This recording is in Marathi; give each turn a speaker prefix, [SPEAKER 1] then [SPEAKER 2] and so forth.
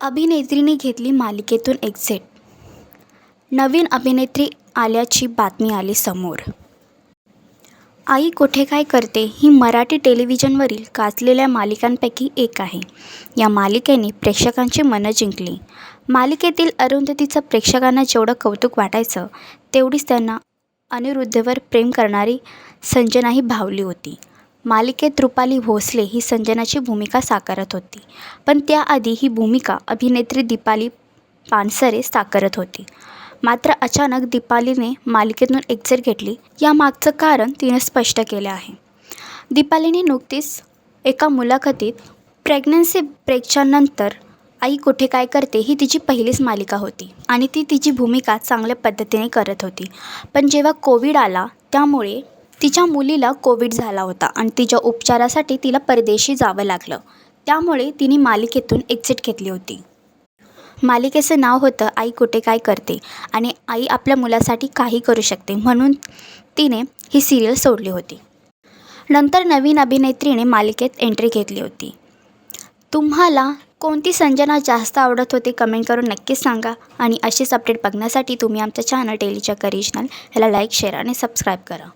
[SPEAKER 1] अभिनेत्रीने घेतली मालिकेतून एक्झिट नवीन अभिनेत्री आल्याची बातमी आली समोर. आई कुठे काय करते ही मराठी टेलिव्हिजनवरील गाजलेल्या मालिकांपैकी एक आहे. या मालिकेने प्रेक्षकांची मनं जिंकली. मालिकेतील अरुंधतीचं प्रेक्षकांना जेवढं कौतुक वाटायचं तेवढीच त्यांना अनिरुद्धवर प्रेम करणारी संजनाही भावली होती. मालिकेत रुपाली भोसले ही संजनाची भूमिका साकारत होती. पण त्याआधी ही भूमिका अभिनेत्री दीपाली पानसरे साकारत होती. मात्र अचानक दीपालीने मालिकेतून एक्झिट घेतली. यामागचं कारण तिनं स्पष्ट केलं आहे. दीपालीने नुकतीच एका मुलाखतीत प्रेग्नन्सी ब्रेकच्या नंतर आई कुठे काय करते ही तिची पहिलीच मालिका होती आणि ती तिची भूमिका चांगल्या पद्धतीने करत होती. पण जेव्हा कोविड आला त्यामुळे तिच्या मुलीला कोविड झाला होता आणि तिच्या उपचारासाठी तिला परदेशी जावं लागलं. त्यामुळे तिने मालिकेतून एक्झिट घेतली होती. मालिकेचं नाव होतं आई कुठे काय करते आणि आई आपल्या मुलासाठी काही करू शकते म्हणून तिने ही सिरियल सोडली होती. नंतर नवीन अभिनेत्रीने मालिकेत एंट्री घेतली होती. तुम्हाला कोणती संजना जास्त आवडत होती कमेंट करून नक्कीच सांगा आणि अशीच अपडेट बघण्यासाठी तुम्ही आमचं चॅनल टेलीच्या करिशनल ह्याला लाईक शेअर आणि सबस्क्राईब करा.